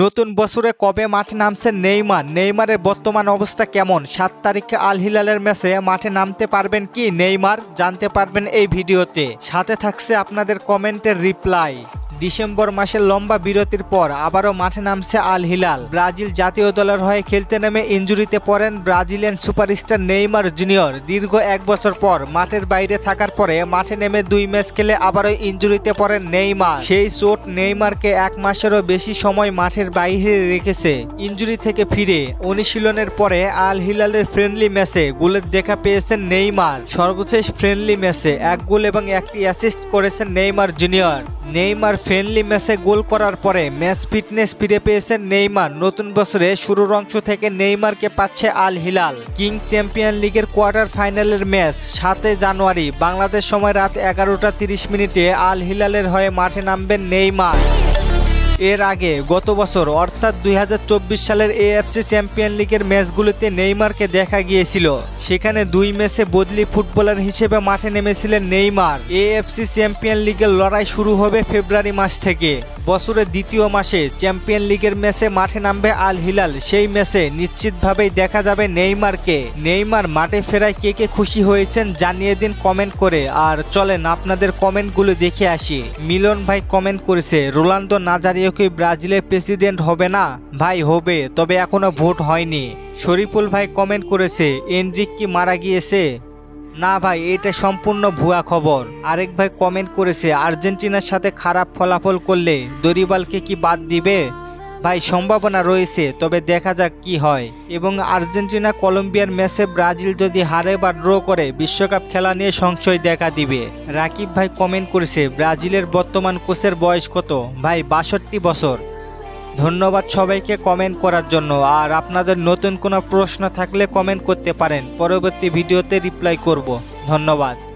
নতুন বছরে কবে মাঠে নামছে নেইমার? নেইমারের বর্তমান অবস্থা কেমন? সাত তারিখে আল হিলালের ম্যাচে মাঠে নামতে পারবেন কি নেইমার? জানতে পারবেন এই ভিডিওতে। সাথে থাকছে আপনাদের কমেন্টের রিপ্লাই। ডিসেম্বর মাসের লম্বা বিরতির পর আবারও মাঠে নামছে আল হিলাল। ব্রাজিল জাতীয় দলের হয়ে খেলতে নেমে ইঞ্জুরিতে পড়েন ব্রাজিলিয়ান সুপারস্টার নেইমার জুনিয়র। দীর্ঘ এক বছর পর মাঠের বাইরে থাকার পরে মাঠে নেমে দুই ম্যাচ খেলে আবারও ইঞ্জুরিতে পড়েন নেইমার। সেই চোট নেইমারকে এক মাসেরও বেশি সময় মাঠের বাইরে রেখেছে। ইঞ্জুরি থেকে ফিরে অনুশীলনের পরে আল হিলালের ফ্রেন্ডলি ম্যাচে গোলের দেখা পেয়েছেন নেইমার। সর্বশেষ ফ্রেন্ডলি ম্যাচে এক গোল এবং একটি অ্যাসিস্ট করেছেন নেইমার জুনিয়র। নেইমার ফ্রেন্ডলি ম্যাচে গোল করার পরে ম্যাচ ফিটনেস ফিরে পেয়েছেন নেইমার। নতুন বছরে শুরুর অংশ থেকে নেইমারকে পাচ্ছে আল হিলাল। কিং চ্যাম্পিয়ন লিগের কোয়ার্টার ফাইনালের ম্যাচ সাতে জানুয়ারি। বাংলাদেশ সময় রাত এগারোটা তিরিশ মিনিটে আল হিলালের হয়ে মাঠে নামবেন নেইমার। এর আগে গত বছর, অর্থাৎ দুই হাজার চব্বিশ সালের এএফসি চ্যাম্পিয়ন লিগের ম্যাচগুলোতে নেইমারকে দেখা গিয়েছিল। সেখানে দুই ম্যাচে বদলি ফুটবলার হিসেবে মাঠে নেমেছিলেন নেইমার। এএফসি চ্যাম্পিয়ন লিগের লড়াই শুরু হবে ফেব্রুয়ারি মাস থেকে। বছরের দ্বিতীয় মাসে চ্যাম্পিয়ন লিগের ম্যাচে মাঠে নামবে আল হিলাল। সেই ম্যাচে নিশ্চিতভাবেই দেখা যাবে নেইমারকে। নেইমার মাঠে ফেরায় কে কে খুশি হয়েছেন জানিয়ে দিন কমেন্ট করে। আর চলেন আপনাদের কমেন্টগুলো দেখে আসি। মিলন ভাই কমেন্ট করেছে রোনাল্ডো নাজারিও কি ব্রাজিলের প্রেসিডেন্ট হবে না? ভাই, হবে, তবে এখনও ভোট হয়নি। শরীফুল ভাই কমেন্ট করেছে, এনরিক কি মারা গিয়েছে? না ভাই, এটা সম্পূর্ণ ভুয়া খবর। আরেক ভাই কমেন্ট করেছে, আর্জেন্টিনার সাথে খারাপ ফলাফল করলে দরিবালকে কি বাদ দিবে? ভাই, সম্ভাবনা রয়েছে, তবে দেখা যাক কি হয়। এবং আর্জেন্টিনা, কলম্বিয়ার ম্যাচে ব্রাজিল যদি হারে বা ড্র করে, বিশ্বকাপ খেলা নিয়ে সংশয় দেখা দিবে। রাকিব ভাই কমেন্ট করেছে, ব্রাজিলের বর্তমান কোচের বয়স কত? ভাই, বাষট্টি বছর। ধন্যবাদ সবাইকে কমেন্ট করার জন্য। আর আপনাদের নতুন কোনো প্রশ্ন থাকলে কমেন্ট করতে পারেন। পরবর্তী ভিডিওতে রিপ্লাই করব। ধন্যবাদ।